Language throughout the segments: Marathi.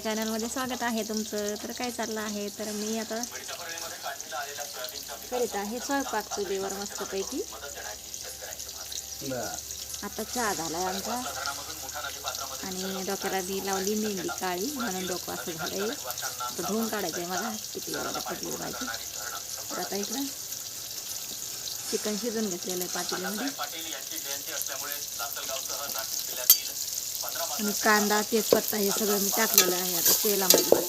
चॅनलमध्ये स्वागत आहे तुमचं. तर काय चाललं आहे? तर मी आता करीत आहे स्वयंपाक चुलीवर मस्तपैकी. आता चहा झालाय आमचा. आणि डोक्याला बी लावली मेहंदी काळी म्हणून डोकं असं झालंय. तर धुवून काढायचं आहे मला किती वेळा पडली भाजी. तर आता इकडं चिकन शिजून घेतलेलं आहे पातेल्यामध्ये. आणि कांदा तेजपत्ता हे सगळं मी टाकलेलं आहे आता तेलामध्ये.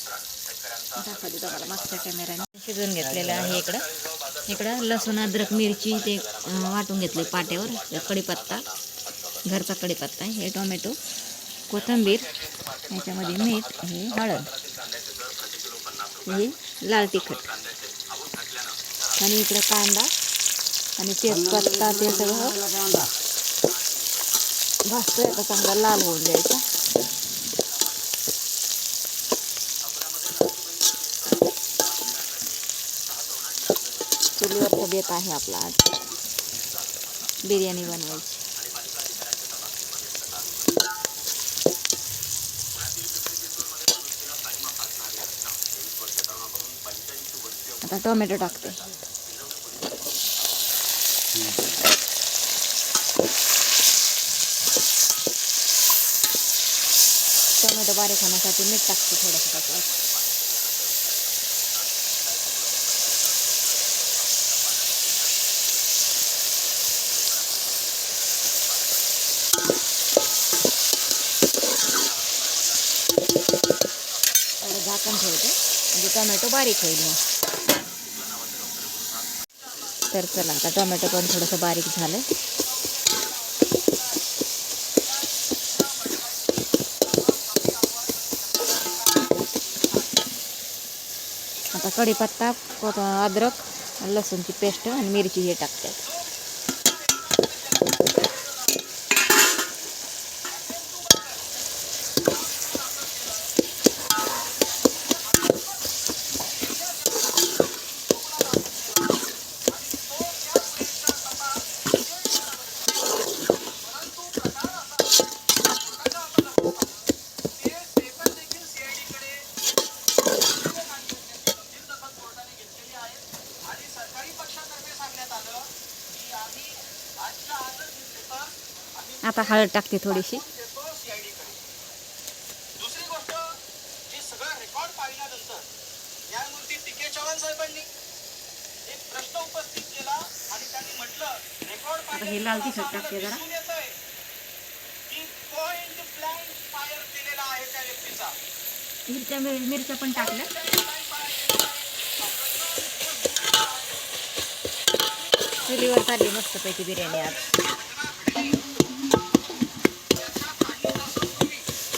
दाखवते तुम्हाला मागच्या कॅमेऱ्याने शिजून घेतलेलं आहे इकडं. इकडं लसूण अद्रक मिरची ते वाटून घेतले पाट्यावर कडीपत्ता कढीपत्ता घरचा कढीपत्ता हे टोमॅटो कोथिंबीर याच्यामध्ये मीठ हे हळद. हे लाल तिखट. आणि इकडं कांदा आणि तेजपत्ता, ते सगळं भाजतोय. आता चांगला लाल होऊन द्यायचा. चुलीवरचा बेत आहे आज. बिर्याणी बनवायची. आता टोमॅटो टाकते. टोमॅटो बारीक होण्यासाठी मीठ टाकते थोडंसं टाकलं झाकण ठेवते. म्हणजे टोमॅटो बारीक होईल मग. तर चला आता टोमॅटो पण थोडंसं बारीक झालं आता कढीपत्ता अद्रक लसूणची पेस्ट आणि मिरची हे टाकतात आता हळद टाकते थोडीशी. गोष्ट हे लाल तिखट टाकते जरा. मिरच्या मिरच्या पण टाकल्या. चुलीवर चालली मस्तपैकी बिर्याणी आज.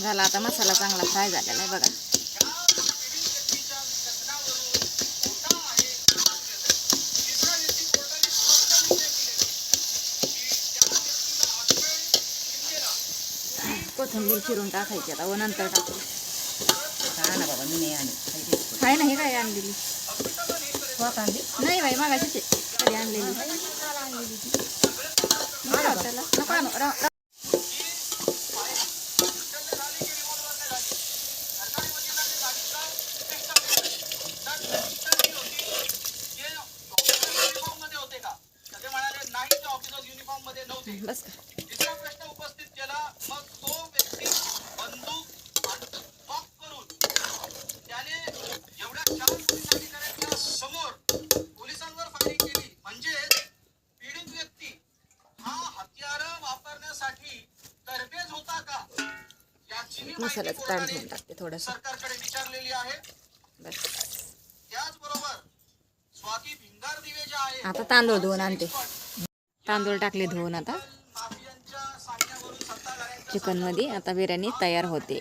झाला आता मसाला चांगला फ्राय झालेला आहे बघा. कोथिंबीर चिरून टाकायची आता व नंतर टाकू. ना बाबा मी नाही आणि काय नाही काय आणलेली? नाही बाई मागाशी कधी आणलेली? नको त्याला. नको आणू. रा- रा- बस का? तिसरा प्रश्न उपस्थित केला. मग तो व्यक्ती बंदूक करून त्याने एवढ्या चार पोलीस अधिकाऱ्यांच्या समोर पोलिसांवर फायरिंग केली. म्हणजे पीडित व्यक्ती हा हत्यार वापरण्यासाठी तरबेज होता का? याची माहिती सरकारकडे विचारलेली आहे. त्याचबरोबर स्वाती भिंगार दिवे ज्या आहेत आता तांदूळ धुवून आणते. तांदूळ टाकले धुवून आता. चिकनमध्ये आता बिर्याणी तयार होते.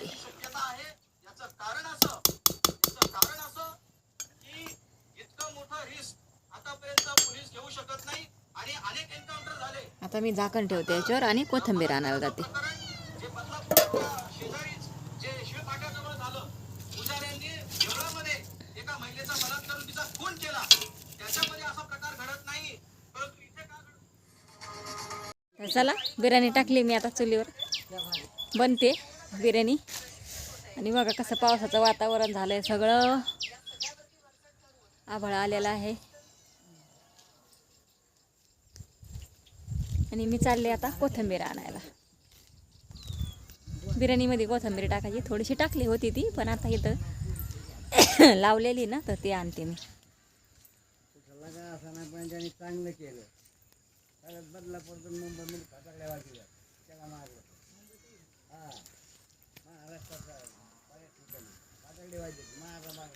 आता मी झाकण ठेवते याच्यावर आणि कोथंबीर आणायला जाते. चला बिर्याणी टाकली मी आता चुलीवर. बनते बिर्याणी. आणि बघा कसं पावसाचं वातावरण झालंय सगळं. आभाळ आलेलं आहे. आणि मी चालले आता कोथिंबीर आणायला. बिर्याणीमध्ये कोथिंबीर टाकायची. थोडीशी टाकली होती ती पण आता इथं लावलेली ना तर ती आणते मी. चांगलं केलं परत बदलापूरतून मुंबईमध्ये फाटाकड्या त्याला मारलं हां महाराष्ट्राचा बऱ्याच ठिकाणी मारला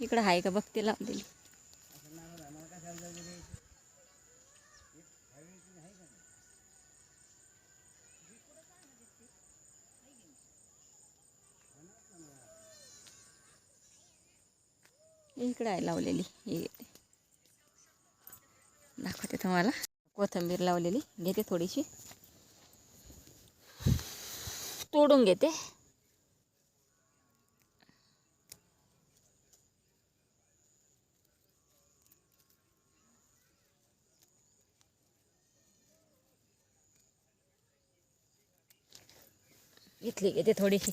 इकडं आहे का बघते लावलेली? असं नाव मला कशाला आहे का इकडे आहे लावलेली हे दाखवते तुम्हाला. कोथिंबीर लावलेली. घेते थोडीशी. तोडून घेते. इथली घेते थोडीशी.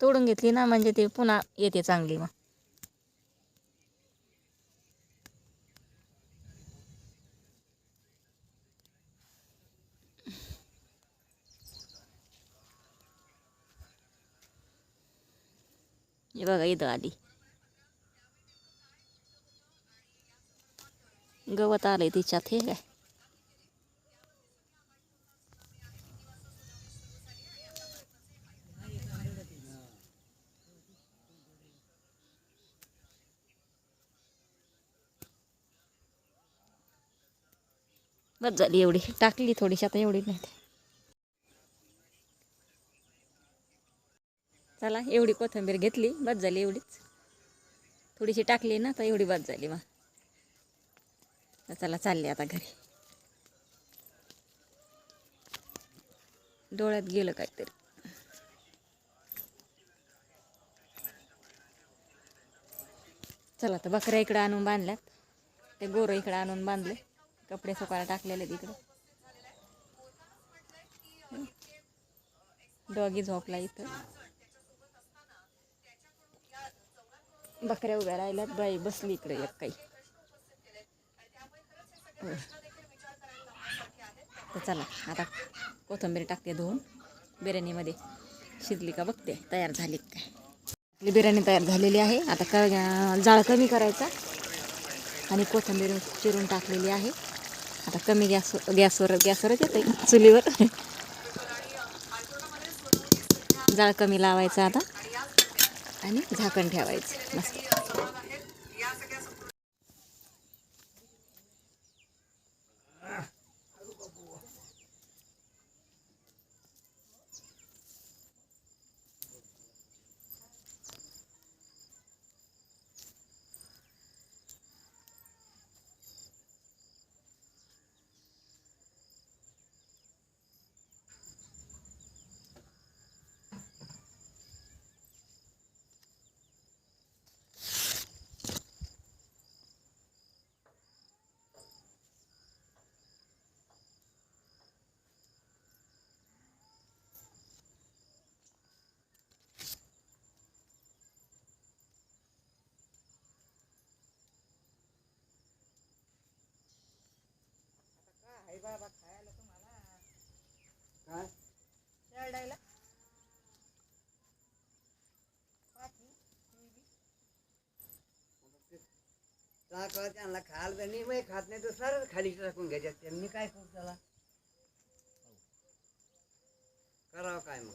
तोडून घेतली ना म्हणजे ते पुन्हा येते चांगली मग. हे बघा इथं आली. गवत आलंय तिच्यात हे काय? बस झाली एवढी. टाकली थोडीशी आता एवढी नाही. चला एवढी कोथिंबीर घेतली बस झाली एवढीच. थोडीशी टाकली ना तर एवढी बस झाली मग. चला चालले आता घरी. डोळ्यात गेलं काहीतरी. चला तर बकऱ्या इकडं आणून बांधल्यात. ते गोरं इकडं आणून बांधले. कपडे सुकायला टाकलेले तिकडं. डॉगी झोपला इथं. बकऱ्या उभ्या राहिल्यात बाई बसली इकडे एक काही. तर चला आता कोथिंबीर टाकते धुवून. बिर्याणीमध्ये शिजली का बघते तयार झाली काय आपली बिर्याणी तयार झालेली आहे. आता क जाळ कमी करायचा. आणि कोथिंबीर चिरून टाकलेली आहे. आता कमी गॅस गॅसवर गॅसवरच येते चुलीवर. जाळ कमी लावायचा आता. आणि झाकण ठेवायचं. मस्त. दाखवा त्यांना खाल तर निमय खात नाही तर सरळ खाली टाकून घ्यायच्या त्यांनी काय करू त्याला? करावं काय मग?